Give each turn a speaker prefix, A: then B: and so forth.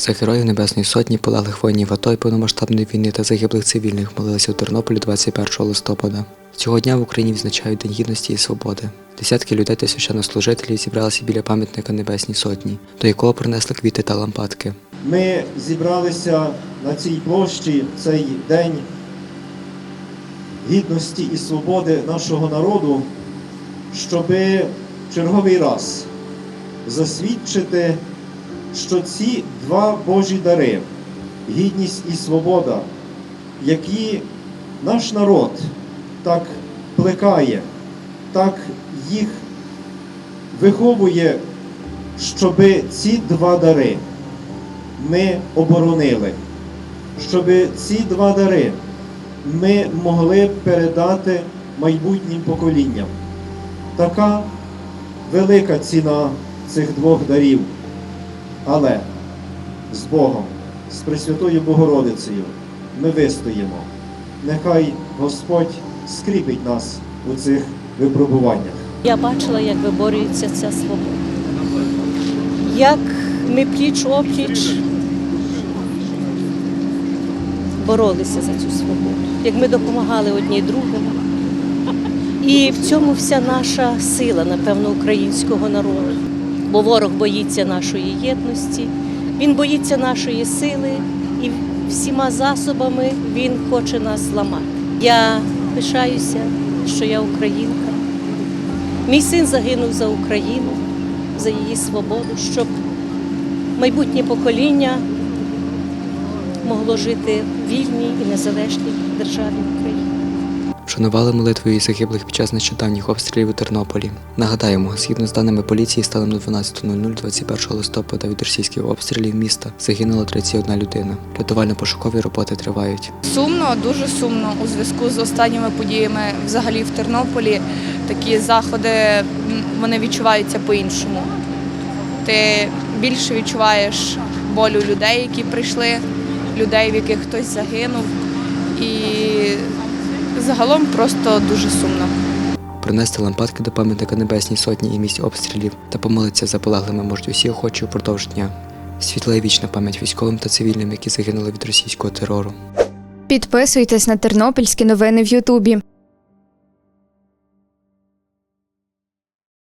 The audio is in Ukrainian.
A: За героїв Небесної Сотні, полеглих воїнів АТО і повномасштабної війни та загиблих цивільних молилися у Тернополі 21 листопада. Цього дня в Україні відзначають День гідності і свободи. Десятки людей та священнослужителів зібралися біля пам'ятника Небесній Сотні, до якого принесли квіти та лампадки.
B: Ми зібралися на цій площі цей день гідності і свободи нашого народу, щоб в черговий раз засвідчити, що ці два Божі дари гідність і свобода, які наш народ так плекає, так їх виховує, щоб ці два дари ми оборонили, щоб ці два дари ми могли передати майбутнім поколінням. Така велика ціна цих двох дарів. Але з Богом, з Пресвятою Богородицею ми вистоїмо. Нехай Господь скріпить нас у цих випробуваннях.
C: Я бачила, як виборюється ця свобода. Як ми пліч опліч боролися за цю свободу, як ми допомагали одні другому. І в цьому вся наша сила, напевно, українського народу. Бо ворог боїться нашої єдності, він боїться нашої сили і всіма засобами він хоче нас зламати. Я пишаюся, що я українка. Мій син загинув за Україну, за її свободу, щоб майбутнє покоління могло жити в вільній і незалежній державі Україні.
A: Вшанували молитвою загиблих під час нещодавніх обстрілів у Тернополі. Нагадаємо, згідно з даними поліції, станом на 12.00 21 листопада від російських обстрілів міста загинула 31 людина. Рятувально-пошукові роботи тривають.
D: Сумно, дуже сумно у зв'язку з останніми подіями взагалі в Тернополі. Такі заходи вони відчуваються по-іншому. Ти більше відчуваєш болю людей, які прийшли, людей, в яких хтось загинув. І загалом просто дуже сумно.
A: Принести лампадки до пам'ятника Небесній Сотні і місць обстрілів та помолитися за полеглими можуть усі охочі упродовж дня. Світла і вічна пам'ять військовим та цивільним, які загинули від російського терору.
E: Підписуйтесь на тернопільські новини в Ютубі.